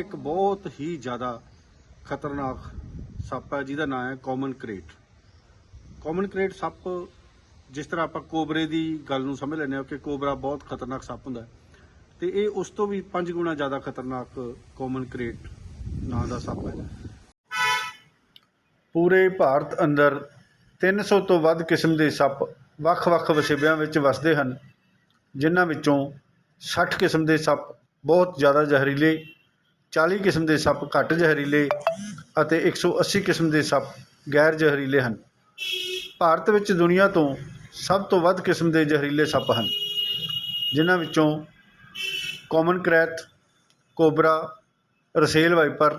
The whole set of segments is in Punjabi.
ਇੱਕ ਬਹੁਤ ਹੀ ਜ਼ਿਆਦਾ ਖਤਰਨਾਕ ਸੱਪ ਹੈ, ਜਿਹਦਾ ਨਾਮ ਹੈ ਕਾਮਨ ਕ੍ਰੇਟ ਕਾਮਨ ਕ੍ਰੇਟ ਸੱਪ, ਜਿਸ ਤਰ੍ਹਾਂ ਆਪਾਂ ਕੋਬਰੇ ਦੀ ਗੱਲ ਨੂੰ ਸਮਝ ਲੈਂਦੇ ਹਾਂ ਕਿ ਕੋਬਰਾ ਬਹੁਤ ਖਤਰਨਾਕ ਸੱਪ ਹੁੰਦਾ ਹੈ। ਤੇ ਇਹ ਉਸ ਤੋਂ ਵੀ 5 ਗੁਣਾ ਜ਼ਿਆਦਾ ਖਤਰਨਾਕ ਕਾਮਨ ਕ੍ਰੇਟ ਨਾਂ ਦਾ ਸੱਪ ਹੈ। ਪੂਰੇ ਭਾਰਤ ਅੰਦਰ 300 ਤੋਂ ਵੱਧ ਕਿਸਮ ਦੇ ਸੱਪ ਵੱਖ-ਵੱਖ ਵਸੇਬਿਆਂ ਵਿੱਚ ਵਸਦੇ ਹਨ, ਜਿਨ੍ਹਾਂ ਵਿੱਚੋਂ 60 ਕਿਸਮ ਦੇ ਸੱਪ ਬਹੁਤ ਜ਼ਿਆਦਾ ਜ਼ਹਿਰੀਲੇ 40 ਕਿਸਮ ਦੇ ਸੱਪ ਘੱਟ ਜ਼ਹਿਰੀਲੇ ਅਤੇ 180 ਕਿਸਮ ਦੇ ਸੱਪ ਗੈਰ ਜ਼ਹਿਰੀਲੇ ਹਨ। ਭਾਰਤ ਵਿੱਚ ਦੁਨੀਆ ਤੋਂ ਸਭ ਤੋਂ ਵੱਧ ਕਿਸਮ ਦੇ ਜ਼ਹਿਰੀਲੇ ਸੱਪ ਹਨ, ਜਿਨ੍ਹਾਂ ਵਿੱਚੋਂ common krait cobra, Russell viper,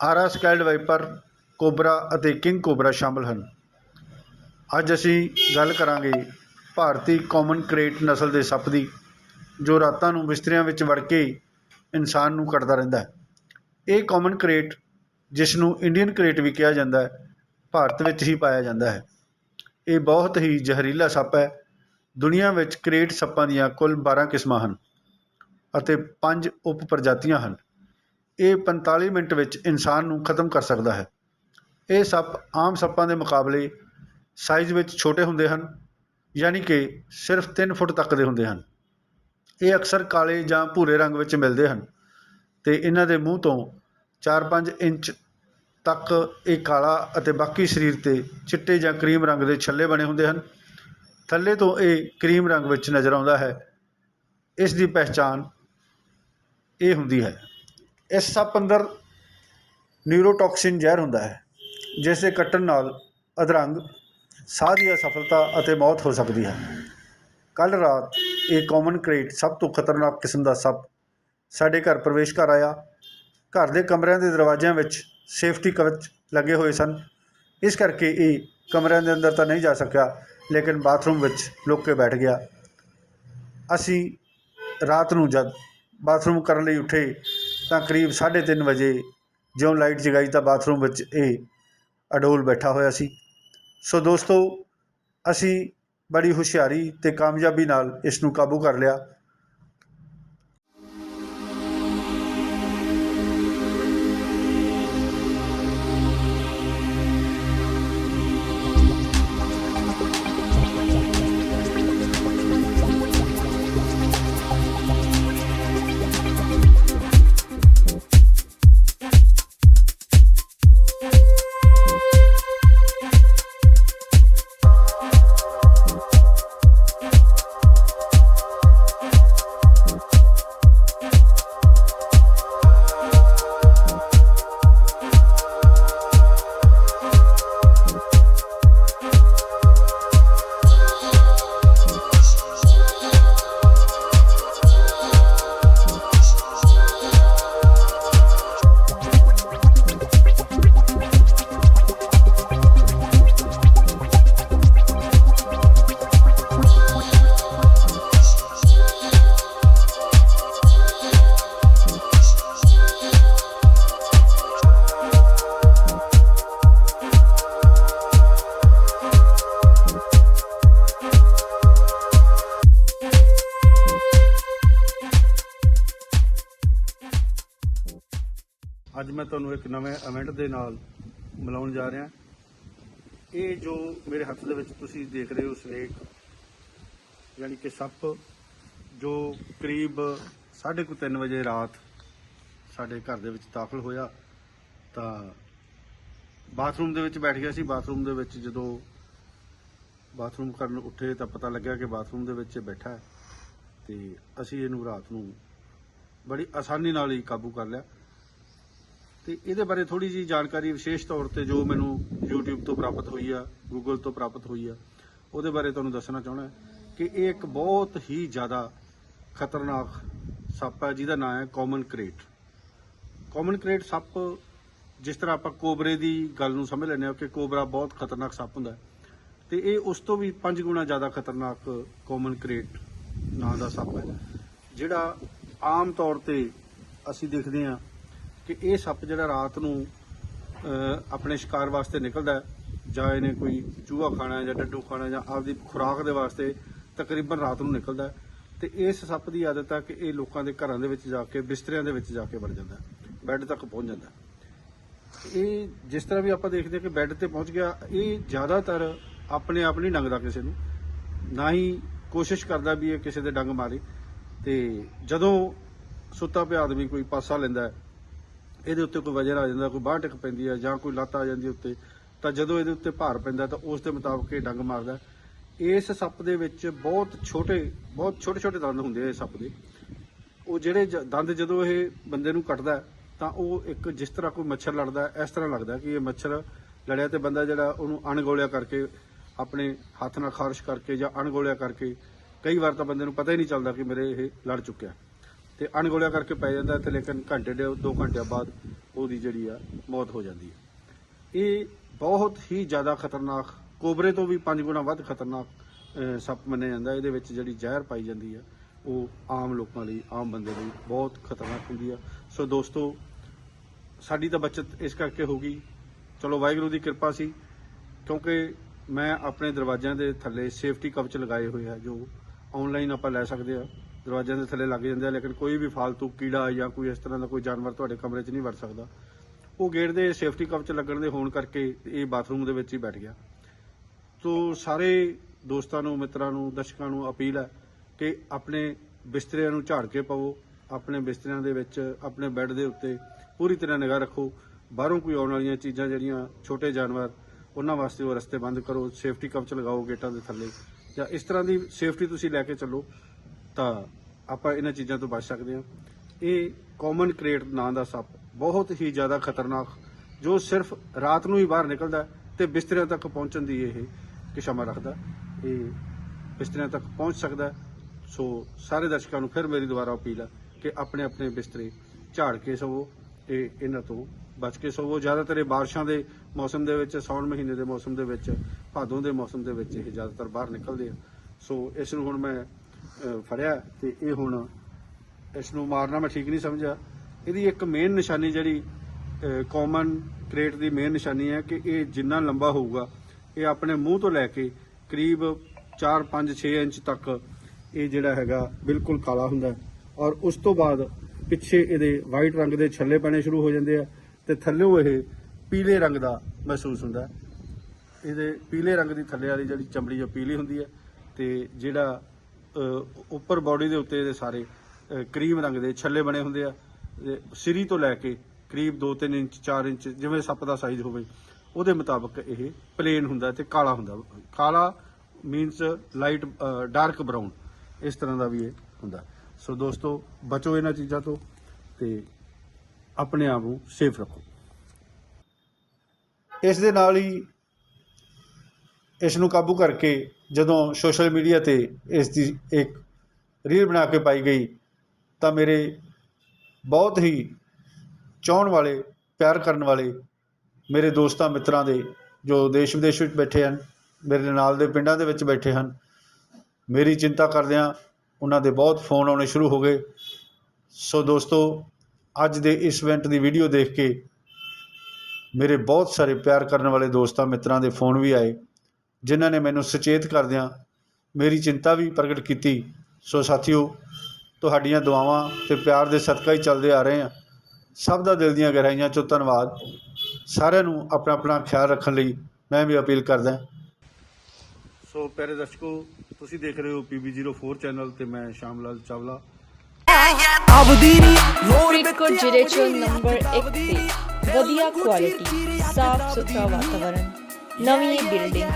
ਆਰਾ scaled viper, cobra ਅਤੇ ਕਿੰਗ ਕੋਬਰਾ ਸ਼ਾਮਲ ਹਨ। ਅੱਜ ਅਸੀਂ ਗੱਲ ਕਰਾਂਗੇ ਭਾਰਤੀ ਕਾਮਨ ਕਰੇਟ ਨਸਲ ਦੇ ਸੱਪ ਦੀ, ਜੋ ਰਾਤਾਂ ਨੂੰ ਬਿਸਤਰਿਆਂ ਵਿੱਚ ਵੜ ਕੇ ਇਨਸਾਨ ਨੂੰ ਕੱਟਦਾ ਰਹਿੰਦਾ ਹੈ। ਇਹ ਕਾਮਨ ਕਰੇਟ ਜਿਸ ਨੂੰ ਇੰਡੀਅਨ ਕਰੇਟ ਵੀ ਕਿਹਾ ਜਾਂਦਾ ਹੈ, ਭਾਰਤ ਵਿੱਚ ਹੀ ਪਾਇਆ ਜਾਂਦਾ ਹੈ। ਇਹ ਬਹੁਤ ਹੀ ਜ਼ਹਿਰੀਲਾ ਸੱਪ ਹੈ। ਦੁਨੀਆ ਵਿੱਚ ਕਰੇਟ ਸੱਪਾਂ ਦੀਆਂ ਕੁੱਲ 12 ਕਿਸਮਾਂ ਹਨ ਅਤੇ ਪੰਜ ਉਪ ਪ੍ਰਜਾਤੀਆਂ ਹਨ। ਇਹ 45 ਮਿੰਟ ਵਿੱਚ ਇਨਸਾਨ ਨੂੰ ਖਤਮ ਕਰ ਸਕਦਾ ਹੈ। ਇਹ ਸੱਪ ਆਮ ਸੱਪਾਂ ਦੇ ਮੁਕਾਬਲੇ ਸਾਈਜ਼ ਵਿੱਚ ਛੋਟੇ ਹੁੰਦੇ ਹਨ, ਯਾਨੀ ਕਿ ਸਿਰਫ 3 ਫੁੱਟ ਤੱਕ ਦੇ ਹੁੰਦੇ ਹਨ। ਇਹ ਅਕਸਰ ਕਾਲੇ ਜਾਂ ਭੂਰੇ ਰੰਗ ਵਿੱਚ ਮਿਲਦੇ ਹਨ ਤੇ ਇਹਨਾਂ ਦੇ ਮੂੰਹ ਤੋਂ 4-5 ਇੰਚ ਤੱਕ ਇਹ ਕਾਲਾ ਅਤੇ ਬਾਕੀ ਸਰੀਰ ਤੇ ਚਿੱਟੇ ਜਾਂ ਕਰੀਮ ਰੰਗ ਦੇ ਛੱਲੇ ਬਣੇ ਹੁੰਦੇ ਹਨ। ਥੱਲੇ ਤੋਂ ਇਹ ਕਰੀਮ ਰੰਗ ਵਿੱਚ ਨਜ਼ਰ ਆਉਂਦਾ ਹੈ। ਇਸ ਦੀ ਪਹਿਚਾਣ ਇਹ ਹੁੰਦੀ ਹੈ। ਇਸ ਸੱਪ ਅੰਦਰ ਨਿਊਰੋਟੌਕਸਿਨ ਜ਼ਹਿਰ ਹੁੰਦਾ ਹੈ, ਜਿਸ ਦੇ ਕੱਟਣ ਨਾਲ ਅਧਰੰਗ ਸਾਹ ਦੀ ਅਸਫਲਤਾ ਅਤੇ ਮੌਤ ਹੋ ਸਕਦੀ ਹੈ। ਕੱਲ ਰਾਤ ਇਹ ਕਾਮਨ ਕ੍ਰੇਟ ਸਭ ਤੋਂ ਖਤਰਨਾਕ ਕਿਸਮ ਦਾ ਸੱਪ ਸਾਡੇ ਘਰ ਪ੍ਰਵੇਸ਼ ਕਰ ਆਇਆ। ਘਰ ਦੇ ਕਮਰਿਆਂ ਦੇ ਦਰਵਾਜ਼ਿਆਂ ਵਿੱਚ ਸੇਫਟੀ ਕਵਚ ਲੱਗੇ ਹੋਏ ਸਨ। ਇਸ ਕਰਕੇ ਇਹ ਕਮਰਿਆਂ ਦੇ ਅੰਦਰ ਤਾਂ ਨਹੀਂ ਜਾ ਸਕਿਆ, ਲੇਕਿਨ ਬਾਥਰੂਮ ਵਿੱਚ ਲੁੱਕ ਕੇ ਬੈਠ ਗਿਆ। ਅਸੀਂ ਰਾਤ ਨੂੰ ਜਦ ਬਾਥਰੂਮ ਕਰਨ ਲਈ ਉੱਠੇ ਤਾਂ ਕਰੀਬ 3:30 ਵਜੇ ਜਿਉਂ ਲਾਈਟ ਜਗਾਈ ਤਾਂ ਬਾਥਰੂਮ ਵਿੱਚ ਇਹ ਅਡੋਲ ਬੈਠਾ ਹੋਇਆ ਸੀ। ਸੋ ਦੋਸਤੋ, ਅਸੀਂ ਬੜੀ ਹੁਸ਼ਿਆਰੀ ਅਤੇ ਕਾਮਯਾਬੀ ਨਾਲ ਇਸ ਨੂੰ ਕਾਬੂ ਕਰ ਲਿਆ। ਮੈਂ ਤੁਹਾਨੂੰ ਇੱਕ ਨਵੇਂ ਇਵੈਂਟ ਦੇ ਨਾਲ ਮਿਲਾਉਣ ਜਾ ਰਿਹਾ। ਇਹ ਜੋ ਮੇਰੇ ਹੱਥ ਦੇ ਵਿੱਚ ਤੁਸੀਂ ਦੇਖ ਰਹੇ ਹੋ ਸਨੇਕ ਯਾਨੀ ਕਿ ਸੱਪ, ਜੋ ਕਰੀਬ 3:30 ਵਜੇ ਰਾਤ ਸਾਡੇ ਘਰ ਦੇ ਵਿੱਚ ਦਾਖਲ ਹੋਇਆ, ਤਾਂ ਬਾਥਰੂਮ ਦੇ ਵਿੱਚ ਬੈਠ ਗਿਆ ਸੀ। ਬਾਥਰੂਮ ਦੇ ਵਿੱਚ ਜਦੋਂ ਬਾਥਰੂਮ ਕਰਨ ਉੱਠੇ ਤਾਂ ਪਤਾ ਲੱਗਿਆ ਕਿ ਬਾਥਰੂਮ ਦੇ ਵਿੱਚ ਬੈਠਾ ਹੈ ਤੇ ਅਸੀਂ ਇਹਨੂੰ ਰਾਤ ਨੂੰ ਬੜੀ ਆਸਾਨੀ ਨਾਲ ਹੀ ਕਾਬੂ ਕਰ ਲਿਆ। ਤੇ ਇਹਦੇ ਬਾਰੇ ਥੋੜੀ ਜੀ ਜਾਣਕਾਰੀ ਵਿਸ਼ੇਸ਼ ਤੌਰ ਤੇ ਜੋ ਮੈਨੂੰ YouTube ਤੋਂ ਪ੍ਰਾਪਤ ਹੋਈ ਆ, Google ਤੋਂ ਪ੍ਰਾਪਤ ਹੋਈ ਆ, ਉਹਦੇ ਬਾਰੇ ਤੁਹਾਨੂੰ ਦੱਸਣਾ ਚਾਹਣਾ ਕਿ ਇਹ ਇੱਕ ਬਹੁਤ ਹੀ ਜ਼ਿਆਦਾ ਖਤਰਨਾਕ ਸੱਪ ਹੈ ਜਿਹਦਾ ਨਾਮ ਹੈ ਕਾਮਨ ਕ੍ਰੇਟ ਕਾਮਨ ਕ੍ਰੇਟ ਸੱਪ, ਜਿਸ ਤਰ੍ਹਾਂ ਆਪਾਂ ਕੋਬਰੇ ਦੀ ਗੱਲ ਨੂੰ ਸਮਝ ਲੈਂਦੇ ਹਾਂ ਕਿ ਕੋਬਰਾ ਬਹੁਤ ਖਤਰਨਾਕ ਸੱਪ ਹੁੰਦਾ ਹੈ। ਤੇ ਇਹ ਉਸ ਤੋਂ ਵੀ 5 ਗੁਣਾ ਜ਼ਿਆਦਾ ਖਤਰਨਾਕ ਕਾਮਨ ਕ੍ਰੇਟ ਨਾਂ ਦਾ ਸੱਪ ਹੈ, ਜਿਹੜਾ ਆਮ ਤੌਰ ਤੇ ਅਸੀਂ ਦੇਖਦੇ ਹਾਂ ਕਿ ਇਹ ਸੱਪ ਜਿਹੜਾ ਰਾਤ ਨੂੰ ਆਪਣੇ ਸ਼ਿਕਾਰ ਵਾਸਤੇ ਨਿਕਲਦਾ ਜਾਂ ਇਹਨੇ ਕੋਈ ਚੂਹਾ ਖਾਣਾ ਜਾਂ ਡੱਡੂ ਖਾਣਾ ਜਾਂ ਆਪਦੀ ਖੁਰਾਕ ਦੇ ਵਾਸਤੇ ਤਕਰੀਬਨ ਰਾਤ ਨੂੰ ਨਿਕਲਦਾ ਹੈ, ਤੇ ਇਸ ਸੱਪ ਦੀ ਆਦਤ ਆ ਕਿ ਇਹ ਲੋਕਾਂ ਦੇ ਘਰਾਂ ਦੇ ਵਿੱਚ ਜਾ ਕੇ, ਬਿਸਤਰਿਆਂ ਦੇ ਵਿੱਚ ਜਾ ਕੇ ਵੜ ਜਾਂਦਾ ਬੈੱਡ ਤੱਕ ਪਹੁੰਚ ਜਾਂਦਾ ਇਹ ਜਿਸ ਤਰ੍ਹਾਂ ਵੀ ਆਪਾਂ ਦੇਖਦੇ ਹਾਂ ਕਿ ਬੈੱਡ ਤੇ ਪਹੁੰਚ ਗਿਆ, ਇਹ ਜ਼ਿਆਦਾਤਰ ਆਪਣੇ ਆਪ ਨਹੀਂ ਡੰਗਦਾ ਕਿਸੇ ਨੂੰ, ਨਾ ਹੀ ਕੋਸ਼ਿਸ਼ ਕਰਦਾ ਵੀ ਇਹ ਕਿਸੇ ਦੇ ਡੰਗ ਮਾਰੇ, ਤੇ ਜਦੋਂ ਸੁੱਤਾ ਪਿਆ ਆਦਮੀ ਕੋਈ ਪਾਸਾ ਲੈਂਦਾ ਇਹਦੇ ਉੱਤੇ ਕੋਈ ਵਜਨ ਆ ਜਾਂਦਾ, ਕੋਈ ਬਾਂਹ ਟਿਕ ਪੈਂਦੀ ਹੈ ਜਾਂ ਕੋਈ ਲੱਤ ਆ ਜਾਂਦੀ ਉੱਤੇ, ਤਾਂ ਜਦੋਂ ਇਹਦੇ ਉੱਤੇ ਭਾਰ ਪੈਂਦਾ ਤਾਂ ਉਸ ਦੇ ਮੁਤਾਬਕ ਇਹ ਡੰਗ ਮਾਰਦਾ। ਇਸ ਸੱਪ ਦੇ ਵਿੱਚ ਬਹੁਤ ਛੋਟੇ ਬਹੁਤ ਛੋਟੇ ਛੋਟੇ ਦੰਦ ਹੁੰਦੇ ਆ ਇਸ ਸੱਪ ਦੇ। ਉਹ ਜਿਹੜੇ ਜ- ਦੰਦ ਜਦੋਂ ਇਹ ਬੰਦੇ ਨੂੰ ਕੱਟਦਾ, ਤਾਂ ਉਹ ਇੱਕ ਜਿਸ ਤਰ੍ਹਾਂ ਕੋਈ ਮੱਛਰ ਲੜਦਾ, ਇਸ ਤਰ੍ਹਾਂ ਲੱਗਦਾ ਕਿ ਇਹ ਮੱਛਰ ਲੜਿਆ ਤੇ ਬੰਦਾ ਜਿਹੜਾ ਉਹਨੂੰ ਅਣਗੋਲਿਆ ਕਰਕੇ, ਆਪਣੇ ਹੱਥ ਨਾਲ ਖਾਰਸ਼ ਕਰਕੇ ਜਾਂ ਅਣਗੋਲਿਆ ਕਰਕੇ, ਕਈ ਵਾਰ ਤਾਂ ਬੰਦੇ ਨੂੰ ਪਤਾ ਹੀ ਨਹੀਂ ਚੱਲਦਾ ਕਿ ਮੇਰੇ ਇਹ ਲੜ ਚੁੱਕਿਆ। ਤੇ ਅਣਗੋਲਿਆ ਕਰਕੇ ਪੈ ਜਾਂਦਾ ਤੇ ਲੇਕਿਨ ਘੰਟੇ ਦੇ 2 ਘੰਟਿਆਂ ਬਾਅਦ ਉਹਦੀ ਜਿਹੜੀ ਆ, ਮੌਤ ਹੋ ਜਾਂਦੀ ਹੈ ਇਹ ਬਹੁਤ ਹੀ ਜ਼ਿਆਦਾ ਖਤਰਨਾਕ, ਕੋਬਰੇ ਤੋਂ ਵੀ 5 ਗੁਣਾ ਵੱਧ ਖਤਰਨਾਕ ਸੱਪ ਮੰਨਿਆ ਜਾਂਦਾ। ਇਹਦੇ ਵਿੱਚ ਜਿਹੜੀ ਜ਼ਹਿਰ ਪਾਈ ਜਾਂਦੀ ਹੈ ਉਹ ਆਮ ਲੋਕਾਂ ਲਈ, ਆਮ ਬੰਦੇ ਲਈ ਬਹੁਤ ਖਤਰਨਾਕ ਹੁੰਦੀ ਆ। ਸੋ ਦੋਸਤੋ, ਸਾਡੀ ਤਾਂ ਬਚਤ ਇਸ ਕਰਕੇ ਹੋ ਗਈ। ਚਲੋ, ਵਾਹਿਗੁਰੂ ਦੀ ਕਿਰਪਾ ਸੀ, ਕਿਉਂਕਿ ਮੈਂ ਆਪਣੇ ਦਰਵਾਜ਼ਿਆਂ ਦੇ ਥੱਲੇ ਸੇਫਟੀ ਕਵਚ ਲਗਾਏ ਹੋਏ ਆ, ਜੋ ਆਨਲਾਈਨ ਆਪਾਂ ਲੈ ਸਕਦੇ ਆ। ਦਰਵਾਜ਼ਿਆਂ ਦੇ ਥੱਲੇ ਲੱਗ ਜਾਂਦੇ ਆ, ਲੇਕਿਨ ਕੋਈ ਵੀ ਫालतू ਕੀੜਾ ਜਾਂ ਕੋਈ ਇਸ ਤਰ੍ਹਾਂ ਦਾ ਕੋਈ ਜਾਨਵਰ ਤੁਹਾਡੇ ਕਮਰੇ 'ਚ ਨਹੀਂ ਵੜ ਸਕਦਾ। ਉਹ ਗੇਟ ਦੇ ਸੇਫਟੀ ਕਵਚ ਲੱਗਣ ਦੇ ਹੋਣ ਕਰਕੇ ਇਹ ਬਾਥਰੂਮ ਦੇ ਵਿੱਚ ਹੀ ਬੈਠ ਗਿਆ। ਤੋ ਸਾਰੇ ਦੋਸਤਾਂ ਨੂੰ, ਮਿੱਤਰਾਂ ਨੂੰ, ਦਰਸ਼ਕਾਂ ਨੂੰ ਅਪੀਲ ਹੈ ਕਿ ਆਪਣੇ ਬਿਸਤਰਿਆਂ ਨੂੰ ਝਾੜ ਕੇ ਪਾਓ ਆਪਣੇ ਬਿਸਤਰਿਆਂ ਦੇ ਵਿੱਚ, ਆਪਣੇ ਬੈੱਡ ਦੇ ਉੱਤੇ ਪੂਰੀ ਤਰ੍ਹਾਂ ਨਿਗਾਹ ਰੱਖੋ। ਬਾਹਰੋਂ ਕੋਈ ਆਉਣ ਵਾਲੀਆਂ ਚੀਜ਼ਾਂ ਜਿਹੜੀਆਂ ਛੋਟੇ ਜਾਨਵਰ, ਉਹਨਾਂ ਵਾਸਤੇ ਉਹ ਰਸਤੇ ਬੰਦ ਕਰੋ ਸੇਫਟੀ ਕਵਚ ਲਗਾਓ ਗੇਟਾਂ ਦੇ ਥੱਲੇ। ਜਾਂ ਇਸ ਤਰ੍ਹਾਂ ਦੀ ਸੇਫਟੀ ਤੁਸੀਂ ਲੈ ਕੇ ਚੱਲੋ। ਤਾਂ ਆਪਾਂ ਇਹਨਾਂ ਚੀਜ਼ਾਂ ਤੋਂ ਬਚ ਸਕਦੇ ਹਾਂ। ਇਹ ਕਾਮਨ ਕ੍ਰੇਟ ਨਾਂ ਦਾ ਸੱਪ ਬਹੁਤ ਹੀ ਜ਼ਿਆਦਾ ਖਤਰਨਾਕ, ਜੋ ਸਿਰਫ ਰਾਤ ਨੂੰ ਹੀ ਬਾਹਰ ਨਿਕਲਦਾ ਹੈ ਤੇ ਬਿਸਤਰਿਆਂ ਤੱਕ ਪਹੁੰਚਣ ਦੀ ਇਹ ਕਿਸ਼ਮਾ ਰੱਖਦਾ ਇਹ ਬਿਸਤਰਿਆਂ ਤੱਕ ਪਹੁੰਚ ਸਕਦਾ ਸੋ ਸਾਰੇ ਦਰਸ਼ਕਾਂ ਨੂੰ ਫਿਰ ਮੇਰੀ ਦੁਬਾਰਾ ਅਪੀਲ ਹੈ ਕਿ ਆਪਣੇ ਆਪਣੇ ਬਿਸਤਰੇ ਝਾੜ ਕੇ ਸਵੋ ਤੇ ਇਹਨਾਂ ਤੋਂ ਬਚ ਕੇ ਸਵੋ। ਜ਼ਿਆਦਾਤਰ ਇਹ ਬਾਰਿਸ਼ਾਂ ਦੇ ਮੌਸਮ ਦੇ ਵਿੱਚ, ਸਾਉਣ ਮਹੀਨੇ ਦੇ ਮੌਸਮ ਦੇ ਵਿੱਚ, ਭਾਦੋਂ ਦੇ ਮੌਸਮ ਦੇ ਵਿੱਚ ਇਹ ਜ਼ਿਆਦਾਤਰ ਬਾਹਰ ਨਿਕਲਦੇ ਆ। ਸੋ ਇਸ ਨੂੰ ਹੁਣ ਮੈਂ ਫੜਿਆ ਤੇ ਇਹ ਹੁਣ ਇਸ ਨੂੰ ਮਾਰਨਾ ਮੈਂ ਠੀਕ ਨਹੀਂ ਸਮਝਿਆ। ਇਹਦੀ ਇੱਕ ਮੇਨ ਨਿਸ਼ਾਨੀ ਜਿਹੜੀ ਕਾਮਨ ਕ੍ਰੇਟ ਦੀ ਮੇਨ ਨਿਸ਼ਾਨੀ ਹੈ ਕਿ ਇਹ ਜਿੰਨਾ ਲੰਬਾ ਹੋਊਗਾ, ਇਹ ਆਪਣੇ ਮੂੰਹ ਤੋਂ ਲੈ ਕੇ ਕਰੀਬ 4 5 6 ਇੰਚ ਤੱਕ ਇਹ ਜਿਹੜਾ ਹੈਗਾ ਬਿਲਕੁਲ ਕਾਲਾ ਹੁੰਦਾ ਔਰ ਉਸ ਤੋਂ ਬਾਅਦ ਪਿੱਛੇ ਇਹਦੇ ਵਾਈਟ ਰੰਗ ਦੇ ਛੱਲੇ ਪੈਣੇ ਸ਼ੁਰੂ ਹੋ ਜਾਂਦੇ ਆ ਤੇ ਥੱਲੇੋਂ ਇਹ ਪੀਲੇ ਰੰਗ ਦਾ ਮਹਿਸੂਸ ਹੁੰਦਾ ਇਹਦੇ ਪੀਲੇ ਰੰਗ ਦੀ ਥੱਲੇ ਵਾਲੀ ਜਿਹੜੀ ਚਮੜੀ ਆ ਪੀਲੀ ਹੁੰਦੀ ਹੈ ਤੇ ਜਿਹੜਾ ਉੱਪਰ ਬਾਡੀ ਦੇ ਉੱਤੇ ਇਹਦੇ ਸਾਰੇ ਕਰੀਮ ਰੰਗ ਦੇ ਛੱਲੇ ਬਣੇ ਹੁੰਦੇ ਆ। ਤੇ ਸਿਰੀ ਤੋਂ ਲੈ ਕੇ ਕਰੀਬ 2-3 ਇੰਚ 4 ਇੰਚ, ਜਿਵੇਂ ਸੱਪ ਦਾ ਸਾਈਜ਼ ਹੋਵੇ, ਉਹਦੇ ਮੁਤਾਬਕ ਇਹ ਪਲੇਨ ਹੁੰਦਾ ਤੇ ਕਾਲਾ ਹੁੰਦਾ। ਕਾਲਾ ਮੀਨਸ ਲਾਈਟ ਡਾਰਕ ਬਰਾਊਨ ਇਸ ਤਰ੍ਹਾਂ ਦਾ ਵੀ ਇਹ ਹੁੰਦਾ। ਸੋ ਦੋਸਤੋ, ਬਚੋ ਇਹਨਾਂ ਚੀਜ਼ਾਂ ਤੋਂ ਤੇ ਆਪਣੇ ਆਪ ਨੂੰ ਸੇਫ ਰੱਖੋ। ਇਸ ਦੇ ਨਾਲ ਹੀ ਇਸ ਨੂੰ ਕਾਬੂ ਕਰਕੇ ਜਦੋਂ ਸੋਸ਼ਲ ਮੀਡੀਆ ਤੇ ਇਸ ਦੀ ਇੱਕ ਰੀਲ ਬਣਾ ਕੇ ਪਾਈ ਗਈ, ਤਾਂ ਮੇਰੇ ਬਹੁਤ ਹੀ ਚਾਹੁਣ ਵਾਲੇ, ਪਿਆਰ ਕਰਨ ਵਾਲੇ ਮੇਰੇ ਦੋਸਤਾਂ, ਮਿੱਤਰਾਂ ਦੇ ਜੋ ਦੇਸ਼ ਵਿਦੇਸ਼ ਵਿੱਚ ਬੈਠੇ ਹਨ, ਮੇਰੇ ਨਾਲ ਦੇ ਪਿੰਡਾਂ ਦੇ ਵਿੱਚ ਬੈਠੇ ਹਨ, ਮੇਰੀ ਚਿੰਤਾ ਕਰਦਿਆਂ ਉਹਨਾਂ ਦੇ ਬਹੁਤ ਫੋਨ ਆਉਣੇ ਸ਼ੁਰੂ ਹੋ ਗਏ। ਸੋ ਦੋਸਤੋ, ਅੱਜ ਦੇ ਇਸ ਇਵੈਂਟ ਦੀ ਵੀਡੀਓ ਦੇਖ ਕੇ ਮੇਰੇ ਬਹੁਤ ਸਾਰੇ ਪਿਆਰ ਕਰਨ ਵਾਲੇ ਦੋਸਤਾਂ, ਮਿੱਤਰਾਂ ਦੇ ਫੋਨ ਵੀ ਆਏ। ਜਿਨ੍ਹਾਂ ਨੇ ਮੈਨੂੰ ਸੁਚੇਤ ਕਰਦਿਆਂ ਮੇਰੀ ਚਿੰਤਾ ਵੀ ਪ੍ਰਗਟ ਕੀਤੀ। ਸੋ ਸਾਥੀਓ ਤੁਹਾਡੀਆਂ ਦੁਆਵਾਂ ਤੇ ਪਿਆਰ ਦੇ ਸਦਕਾ ਹੀ ਚੱਲਦੇ ਆ ਰਹੇ ਹਾਂ। ਸਭ ਦਾ ਦਿਲ ਦੀਆਂ ਗਹਿਰਾਈਆਂ ਚੋਂ ਧੰਨਵਾਦ। ਸਾਰਿਆਂ ਨੂੰ ਆਪਣਾ ਆਪਣਾ ਖਿਆਲ ਰੱਖਣ ਲਈ ਮੈਂ ਵੀ ਅਪੀਲ ਕਰਦਾ ਸੋ ਪਿਆਰੇ ਦਰਸ਼ਕੋ ਤੁਸੀਂ ਦੇਖ ਰਹੇ ਹੋ PB04 ਚੈਨਲ ਤੇ ਮੈਂ ਸ਼ਾਮ ਲਾਲ ਚਾਵਲਾ ਫਰੀਦਕੋਟ ਜ਼ਿਲ੍ਹੇ 'ਚ ਨੰਬਰ 1 ਤੇ ਵਧੀਆ ਕੁਆਲਿਟੀ ਸਾਫ਼ ਸੁਥਰਾ ਵਾਤਾਵਰਣ। ਨਵੀਂ ਬਿਲਡਿੰਗ,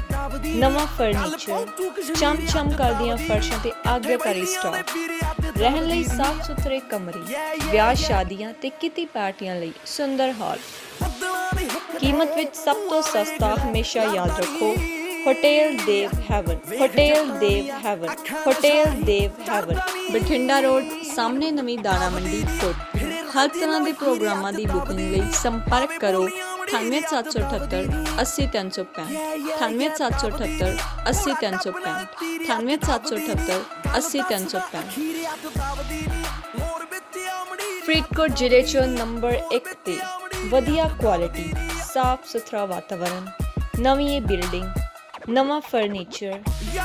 ਨਵਾਂ ਫਰਨੀਚਰ, ਚਮ-ਚਮ ਕਰਦੀਆਂ ਫਰਸ਼ਾਂ ਤੇ ਆਗਿਆਕਾਰੀ ਸਟਾਕ ਰਹਿਣ ਲਈ ਸਾਫ਼ ਸੁਥਰੇ ਕਮਰੇ, ਵਿਆਹ ਸ਼ਾਦੀਆਂ ਤੇ ਕਿਤੀ ਪਾਰਟੀਆਂ ਲਈ ਸੁੰਦਰ ਹਾਲ। ਕੀਮਤ ਵਿੱਚ ਸਭ ਤੋਂ ਸਸਤਾ ਹਮੇਸ਼ਾ ਯਾਦ ਰੱਖੋ, hotel Dev heaven, hotel Dev heaven, hotel Dev heaven. Bathinda road, ਸਾਹਮਣੇ ਨਵੀਂ ਦਾਣਾ ਮੰਡੀ ਫੁੱਟ ਹਰ ਤਰ੍ਹਾਂ ਦੇ ਪ੍ਰੋਗਰਾਮਾਂ ਦੀ ਬੁਕਿੰਗ ਲਈ ਸੰਪਰਕ ਕਰੋ 98778 80365 98778 80365 98778 80365 ਫਰੀਦਕੋਟ ਜ਼ਿਲ੍ਹੇ 'ਚ ਨੰਬਰ 1 ਤੇ ਵਧੀਆ ਕੁਆਲਿਟੀ ਸਾਫ਼ ਸੁਥਰਾ ਵਾਤਾਵਰਣ ਨਵੀਂ ਬਿਲਡਿੰਗ ਨਵਾਂ ਫਰਨੀਚਰ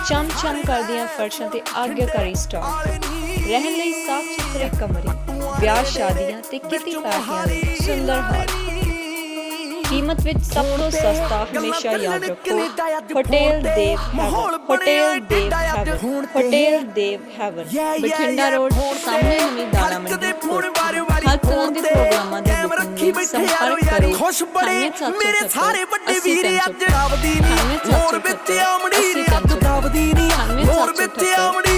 ਚਮ ਚਮ ਕਰਦੀਆਂ ਫਰਸ਼ਾਂ ਤੇ ਆਗਿਆਕਾਰੀ ਸਟਾਕ ਰਹਿਣ ਲਈ ਸਾਫ਼ ਸੁਥਰੇ ਕਮਰੇ ਵਿਆਹ ਸ਼ਾਦੀਆਂ ਤੇ ਕਿਤੇ ਪਾਰਟੀਆਂ ਲਈ ਸੁੰਦਰ ਹਾਲ ਕੀਮਤ ਵਿੱਚ ਸਭ ਤੋਂ ਸਸਤਾ ਹਮੇਸ਼ਾ ਯਾਦ ਰੱਖੋ। Hotel Dev hotel Dev hotel Dev heaven. Bathinda road ਸਾਹਮਣੇ ਨਵੀਂ ਦਾਣਾ ਮੰਡੀ ਹਰ ਤਰ੍ਹਾਂ ਦੇ ਪ੍ਰੋਗਰਾਮਾਂ ਦੇ ਬੁਕਿੰਗ ਲਈ ਸੰਪਰਕ ਕਰੋ। ਖੁਸ਼ ਬੜੇ ਮੇਰੇ ਸਾਰੇ ਵੱਡੇ ਵੀਰ ਅੱਜ ਆਵਦੀ ਨਹੀਂ ਹੋਰ ਵਿੱਚ ਆਮੜੀ ਰੱਬ ਦਾਵਦੀ ਨਹੀਂ ਹੋਰ ਵਿੱਚ ਆਮੜੀ